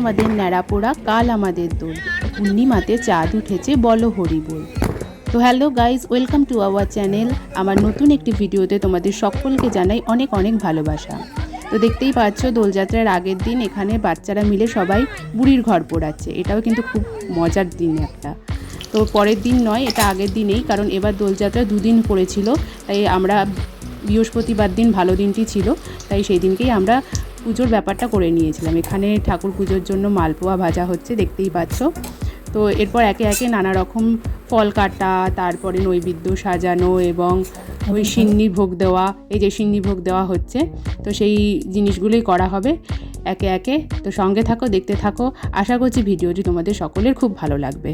আমাদের ন্যাড়াপোড়া, কাল আমাদের দোল। পূর্ণিমাতে চাঁদ উঠেছে বলো হরি বল তো hello guys welcome to our channel. আমার নতুন একটি ভিডিওতে তোমাদের সকলকে জানাই অনেক অনেক ভালোবাসা। তো দেখতেই পাচ্ছ, দোলযাত্রার আগের দিন এখানে বাচ্চারা মিলে সবাই বুড়ির ঘর পোড়াচ্ছে। এটাও কিন্তু খুব মজার দিন একটা। তো পরের দিন নয়, এটা আগের দিনেই, কারণ এবার দোলযাত্রা দুদিন পড়েছিল। তাই আমরা বৃহস্পতিবার দিন ভালো দিনটি ছিল। তাই সেই দিনকেই আমরা পুজোর ব্যাপারটা করে নিয়েছিলাম। এখানে ঠাকুর পুজোর জন্য মালপোয়া ভাজা হচ্ছে, দেখতেই পাচ্ছ। তো এরপর একে একে নানা রকম ফল কাটা, তারপরে নৈবেদ্য সাজানো এবং ওই সিন্নি ভোগ দেওয়া, এই যে সিন্নি ভোগ দেওয়া হচ্ছে, তো সেই জিনিসগুলোই করা হবে একে একে। তো সঙ্গে থাকো, দেখতে থাকো। আশা করছি ভিডিওটি তোমাদের সকলের খুব ভালো লাগবে।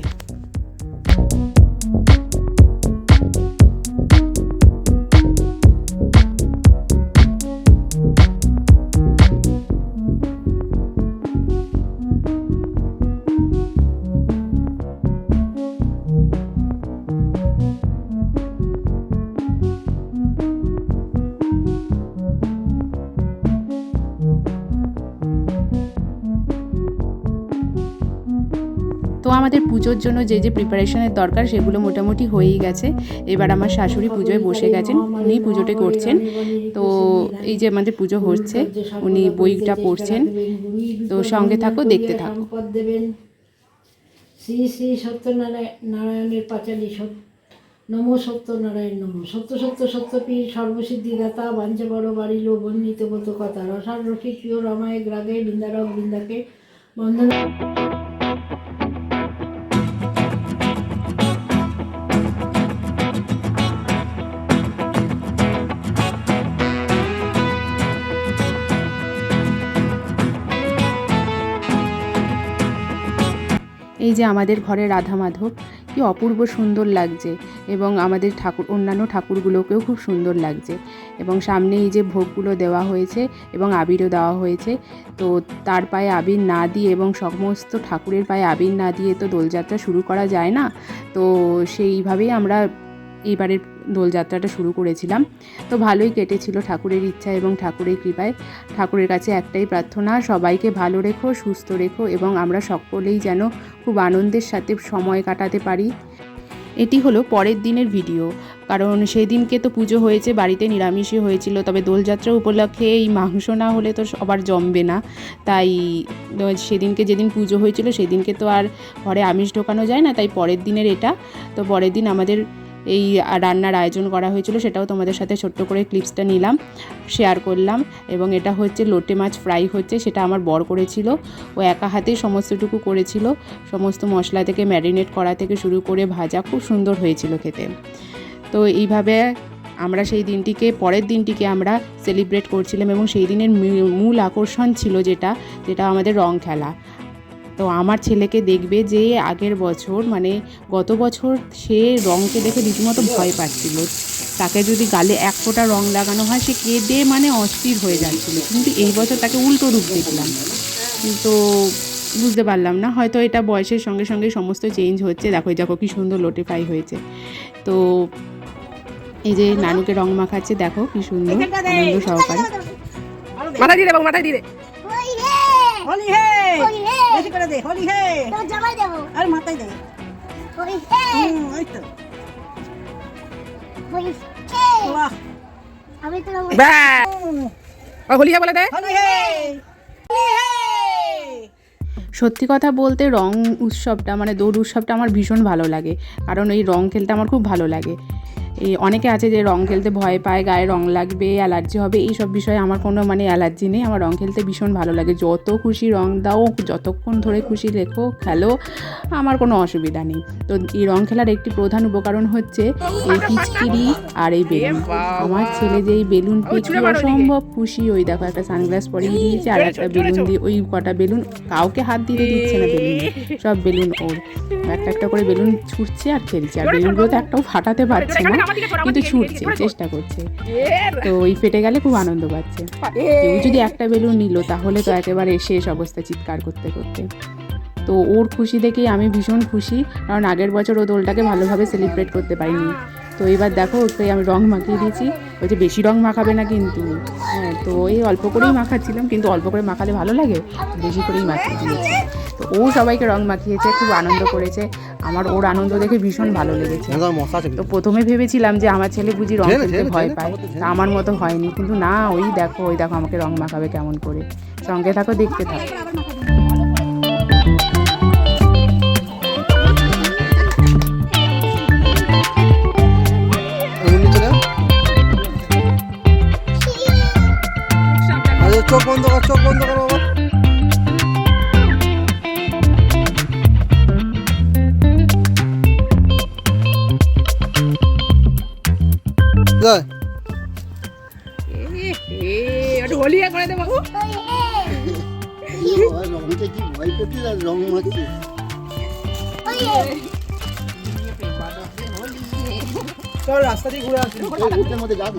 তো আমাদের পুজোর জন্য যে যে প্রিপারেশনের দরকার সেগুলো মোটামুটি হয়েই গেছে। এবার আমার শাশুড়ি পুজোয় বসে গেছেন উনি পুজোটা করছেন। তো এই যে আমাদের পুজো হচ্ছে, উনি বইটা পড়ছেন। তো সঙ্গে থাকো, দেখতে থাকো। শ্রী শ্রী সত্যনারায়ণ নারায়ণের পাঁচালী সত্য নমো সত্যনারায়ণ নমো। সত্য সত্য, সত্যপীর সর্বসিদ্ধিদাতা বাঞ্চে বড় বাড়িল বর্ণিত কত কথা, রসার রসিক, প্রিয়, রমায়, গ্রাগে, বৃন্দারক, বৃন্দাকে বন্ধন এই যে আমাদের ঘরে রাধা মাধব, কি অপূর্ব সুন্দর লাগছে। এবং আমাদের ঠাকুর, অন্যান্য ঠাকুরগুলোকেও খুব সুন্দর লাগছে। এবং সামনে এই যে ভোগগুলো দেওয়া হয়েছে এবং আবিরও দেওয়া হয়েছে, তো তার পায়ে আবির না দিয়ে এবং সমস্ত ঠাকুরের পায়ে আবির না দিয়ে তো দোলযাত্রা শুরু করা যায় না? তো সেইভাবেই আমরা এইবারের দোলযাত্রাটা শুরু করেছিলাম। তো ভালোই কেটেছিল ঠাকুরের ইচ্ছা এবং ঠাকুরের কৃপায়। ঠাকুরের কাছে একটাই প্রার্থনা, সবাইকে ভালো রেখো, সুস্থ রেখো এবং আমরা সকলেই যেন খুব আনন্দের সাথে সময় কাটাতে পারি। এটি হলো পরের দিনের ভিডিও। কারণ সেদিনকে তো পুজো হয়েছে, বাড়িতে নিরামিষই হয়েছিল, তবে দোলযাত্রা উপলক্ষে এই মাংস না হলে তো সবার জমবে না। তাই সেদিনকে যেদিন পুজো হয়েছিল, সেদিনকে তো আর ঘরে আমিষ ঢোকানো যায় না, তাই পরের দিনের এটা। তো পরের দিন আমাদের এই রান্নার আয়োজন করা হয়েছিল, সেটাও তোমাদের সাথে ছোট্ট করে ক্লিপসটা নিলাম শেয়ার করলাম এবং এটা হচ্ছে লোটে মাছ ফ্রাই হচ্ছে, সেটা আমার বর করেছিল। ও একা হাতে সমস্তটুকু করেছিল, সমস্ত মশলা থেকে ম্যারিনেট করা থেকে শুরু করে ভাজা খুব সুন্দর হয়েছিল খেতে। তো এইভাবে আমরা সেই দিনটিকে, পরের দিনটিকে আমরা সেলিব্রেট করছিলাম এবং সেই দিনের মূল আকর্ষণ ছিল যেটা যেটা আমাদের রং খেলা। তো আমার ছেলেকে দেখবে যে আগের বছর মানে গত বছর সে রঙকে দেখে রীতিমতো ভয় পাচ্ছিল। তাকে যদি গালে এক ফোঁটা রং লাগানো হয় সে কেঁদে মানে অস্থির হয়ে যাচ্ছিল। কিন্তু এই বছর তাকে উল্টো রূপ দেখলাম। তো বুঝতে পারলাম না হয়তো এটা বয়সের সঙ্গে সঙ্গে সমস্ত চেঞ্জ হচ্ছে। দেখো দেখো কি সুন্দর লোটিফাই হয়েছে। তো এই যে নানুকে রং মাখাচ্ছে দেখো কি সুন্দর আনন্দ সহকারে। মাথায় দিয়ে দে বাবু মাথায় দিয়ে হোলি হে। হে। বেশি করে দে হোলি হে। তোর জামাই দেব। আর মাথায় দে। হে। ওই তো। হে। বাহ। আমি ও হোলি হে বলে দে। হোলি হে। হোলি হে। সত্যি কথা বলতে রং উৎসবটা মানে দৌড় উৎসবটা আমার ভীষণ ভালো লাগে। কারণ এই রং খেলতে আমার খুব ভালো লাগে। এই অনেকে আছে যে রং খেলতে ভয় পায় গায়ে রং লাগবে অ্যালার্জি হবে এই সব বিষয়ে আমার কোনো মানে অ্যালার্জি নেই। আমার রং খেলতে ভীষণ ভালো লাগে। যত খুশি রং দাও যতক্ষণ ধরে খুশি লেখো খেলো আমার কোনো অসুবিধা নেই। তো এই রং খেলার একটি প্রধান উপকরণ হচ্ছে এই পিচকিরি আর এই বেলুন। আমার ছেলে যে এই বেলুন পেয়ে অসম্ভব খুশি। ওই দেখো একটা সানগ্লাস পরিয়ে দিয়েছে আর একটা বেলুন দিয়ে ওই কটা বেলুন কাউকে হাত দিতে দিচ্ছে না বেলুন। সব বেলুন ওর। একটা একটা করে বেলুন ছুটছে আর খেলছে। আর বেলুনগুলো তো একটাও ফাটাতে পারছে না। কিন্তু ছুটছে চেষ্টা করছে। তো ওই ফেটে গেলে খুব আনন্দ পাচ্ছে। কেউ যদি একটা বেলুন নিল তাহলে তো একেবারে শেষ অবস্থা চিৎকার করতে করতে। তো ওর খুশি দেখেই আমি ভীষণ খুশি কারণ আগের বছর ও দোলটাকে ভালোভাবে সেলিব্রেট করতে পারিনি। তো এবার দেখো ওকে আমি রং মাখিয়ে দিয়েছি। ওই যে বেশি রং মাখাবে না কিন্তু। হ্যাঁ তো এই অল্প করেই মাখাচ্ছিলাম কিন্তু অল্প করে মাখালে ভালো লাগে বেশি করেই মাখিয়ে দিয়েছি। তো ও সবাইকে রং মাখিয়েছে খুব আনন্দ করেছে। আমার ওর আনন্দ দেখে ভীষণ ভালো লেগেছে। তো প্রথমে ভেবেছিলাম যে আমার ছেলে বুঝি রং খেলতে ভয় পায়। তা আমার মতো হয়নি। কিন্তু না ওই দেখো ওই দেখো আমাকে রং মাখাবে কেমন করে। সঙ্গে থাকো দেখতে থাকো। চোখ বন্ধ কর চোখ বন্ধ কর বাবা। রংটা কি ভয় পেতে রং মারছে চল রাস্তা দিয়ে ঘুরে আসি। মধ্যে যাবি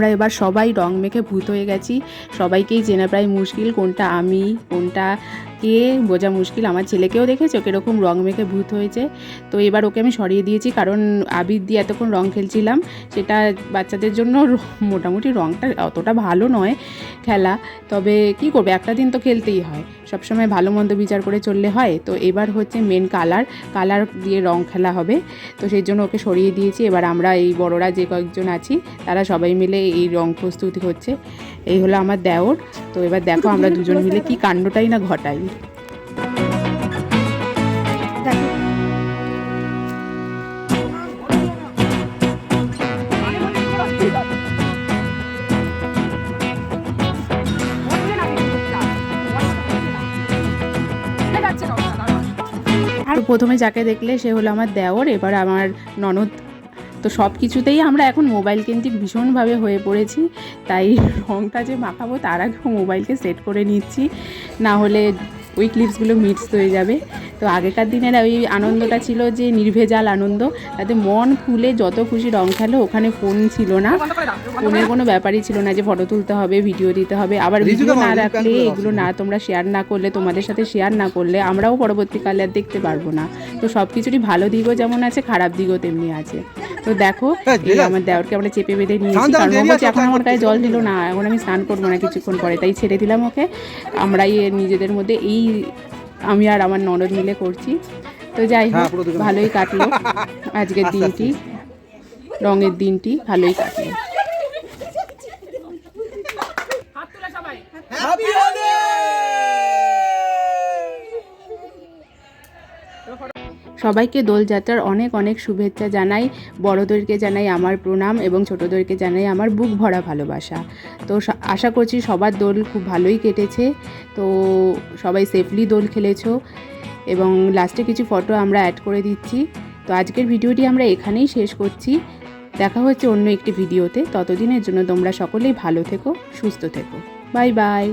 আমরা এবার সবাই রং মেখে ভূত হয়ে গেছি। সবাইকেই চেনা প্রায় মুশকিল কোনটা আমি, কোনটা কে বোঝা মুশকিল। আমার ছেলেকেও দেখেছ কীরকম রং মেখে ভূত হয়েছে? তো এবার ওকে আমি সরিয়ে দিয়েছি কারণ আবির দিয়ে এতক্ষণ রং খেলছিলাম, সেটা বাচ্চাদের জন্য মোটামুটি রংটা অতটা ভালো নয় খেলা। তবে কি করবে, একটা দিন তো খেলতেই হয়। সবসময় ভালো মন্দ বিচার করে চললে হয়। তো এবার হচ্ছে মেন কালার কালার দিয়ে রং খেলা হবে। তো সেই জন্য ওকে সরিয়ে দিয়েছি। এবার আমরা এই বড়রা যে কয়েকজন আছি, তারা সবাই মিলে এই রং প্রস্তুতি হচ্ছে এই হলো আমার দেওর। তো এবার দেখো আমরা দুজন মিলে কি কাণ্ডটাই না ঘটাই। প্রথমে যাকে দেখলে সে হলো আমার দেওর এবার আমার ননদ। তো সব কিছুতেই আমরা এখন মোবাইল কেন্দ্রিক ভীষণভাবে হয়ে পড়েছি। তাই রঙটা যে মাখাবো, তার আগে মোবাইলকে সেট করে নিচ্ছি। না হলে ওই ক্লিপসগুলো মিক্স হয়ে যাবে। তো আগেকার দিনের ওই আনন্দটা ছিল যে নির্ভেজাল আনন্দ। তাতে মন খুলে যত খুশি রং খেলো ওখানে ফোন ছিল না। ফোনের কোনো ব্যাপারই ছিল না যে ফটো তুলতে হবে ভিডিও দিতে হবে। আবার ভিডিও না রাখলে? এগুলো না তোমরা শেয়ার না করলে তোমাদের সাথে শেয়ার না করলে আমরাও পরবর্তীকালে আর দেখতে পারব না। তো সব কিছুরই ভালো দিকও যেমন আছে খারাপ দিকও তেমনি আছে। তো দেখো হ্যাঁ, এই আমার দেওরকে আমরা চেপে বেঁধে নিয়েছি কারণ ও এখন আমার গায়ে জল দিল না এখন আমি স্নান করব না কিছুক্ষণ পরে তাই ছেড়ে দিলাম ওকে। আমরাই নিজেদের মধ্যে এই আমি আর আমার ননদ মিলে করছি। তো যাই হ্যাঁ, হোক ভালোই কাটলো। আজকের। দিনটি রঙের দিনটি ভালোই কাটলো হ্যাপি হোলি সবাইকে দোলযাত্রার অনেক অনেক শুভেচ্ছা জানাই। বড়দেরকে জানাই আমার প্রণাম এবং ছোটদেরকে জানাই আমার বুক ভরা ভালোবাসা। তো আশা করছি সবার দোল খুব ভালোই কেটেছে। তো সবাই সেফলি দোল খেলেছো এবং লাস্টে কিছু ফটো আমরা অ্যাড করে দিচ্ছি। তো আজকের ভিডিওটি আমরা এখানেই শেষ করছি। দেখা হচ্ছে অন্য একটি ভিডিওতে। ততদিনের জন্য তোমরা সকলেই ভালো থেকো, সুস্থ থেকো। Bye bye.